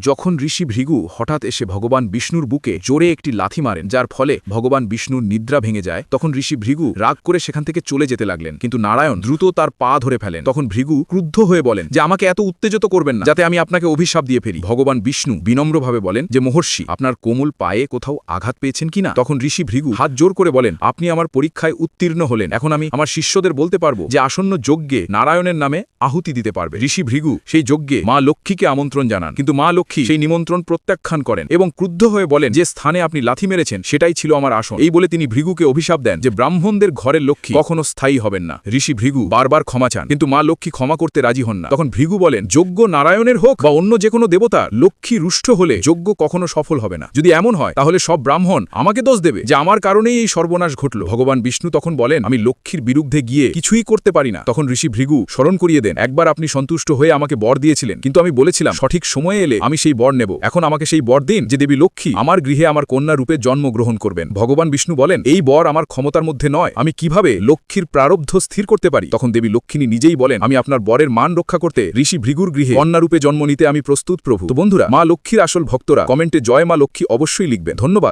যখন ঋষি ভৃগু হঠাৎ এসে ভগবান বিষ্ণুর বুকে জোরে একটি লাথি মারেন, যার ফলে ভগবান বিষ্ণুর নিদ্রা ভেঙে যায়, তখন ঋষি ভৃগু রাগ করে সেখান থেকে চলে যেতে লাগলেন। কিন্তু নারায়ণ দ্রুত তার পা ধরে ফেলেন। তখন ভৃগু ক্রুদ্ধ হয়ে বলেন, যে আমাকে এত উত্তেজিত করবেন না, যাতে আমি আপনাকে অভিশাপ দিয়ে ফেলি। ভগবান বিষ্ণু বিনম্রভাবে বলেন, যে মহর্ষি, আপনার কোমল পায়ে কোথাও আঘাত পেয়েছেন কিনা তখন ঋষি ভৃগু হাত জোর করে বলেন, আপনি আমার পরীক্ষায় উত্তীর্ণ হলেন। এখন আমি আমার শিষ্যদের বলতে পারব যে আসন্ন যজ্ঞে নারায়ণের নামে আহুতি দিতে পারবে। ঋষি ভৃগু সেই যজ্ঞে মা লক্ষ্মীকে আমন্ত্রণ জানান। কিন্তু মা লক্ষ্মী সেই নিমন্ত্রণ প্রত্যাখ্যান করেন এবং ক্রুদ্ধ হয়ে বলেন, যে স্থানে আপনি লাথি মেরেছেন, সেটাই ছিল আমার আসন। এই বলে তিনি ভৃগুকে অভিশাপ দেন যে ব্রাহ্মণদের ঘরের লক্ষ্মী কখনো স্থায়ী হবেন না। ঋষি ভৃগু বারবার ক্ষমা চান, কিন্তু মা লক্ষ্মী ক্ষমা করতে রাজি হন না। তখন ভৃগু বলেন যজ্ঞ নারায়ণের হোক বা অন্য যে কোনো দেবতা লক্ষ্মী রুষ্ট হলে যজ্ঞ কখনো সফল হবে না। যদি এমন হয়, তাহলে সব ব্রাহ্মণ আমাকে দোষ দেবে যে আমার কারণেই এই সর্বনাশ ঘটল। ভগবান বিষ্ণু তখন বলেন, আমি লক্ষ্মীর বিরুদ্ধে গিয়ে কিছুই করতে পারি না। তখন ঋষি ভৃগু স্মরণ করিয়ে দেন, একবার আপনি সন্তুষ্ট হয়ে আমাকে বর দিয়েছিলেন, কিন্তু আমি বলেছিলাম, সঠিক সময়ে এলে আমি সেই বর নেব। এখন আমাকে সেই বর দিন, যে দেবী লক্ষ্মী আমার গৃহে আমার কন্যা রূপে জন্মগ্রহণ করবেন। ভগবান বিষ্ণু বলেন, এই বর আমার ক্ষমতার মধ্যে নয়। আমি কীভাবে লক্ষ্মীর প্রারব্ধ স্থির করতে পারি? তখন দেবী লক্ষ্মী নিজেই বলেন, আমি আপনার বরের মান রক্ষা করতে ঋষি ভৃগুর গৃহে কন্যা রূপে জন্ম নিতে আমি প্রস্তুত প্রভু। তো বন্ধুরা, মা লক্ষ্মীর আসল ভক্তরা কমেন্টে জয় মা লক্ষ্মী অবশ্যই লিখবেন। ধন্যবাদ।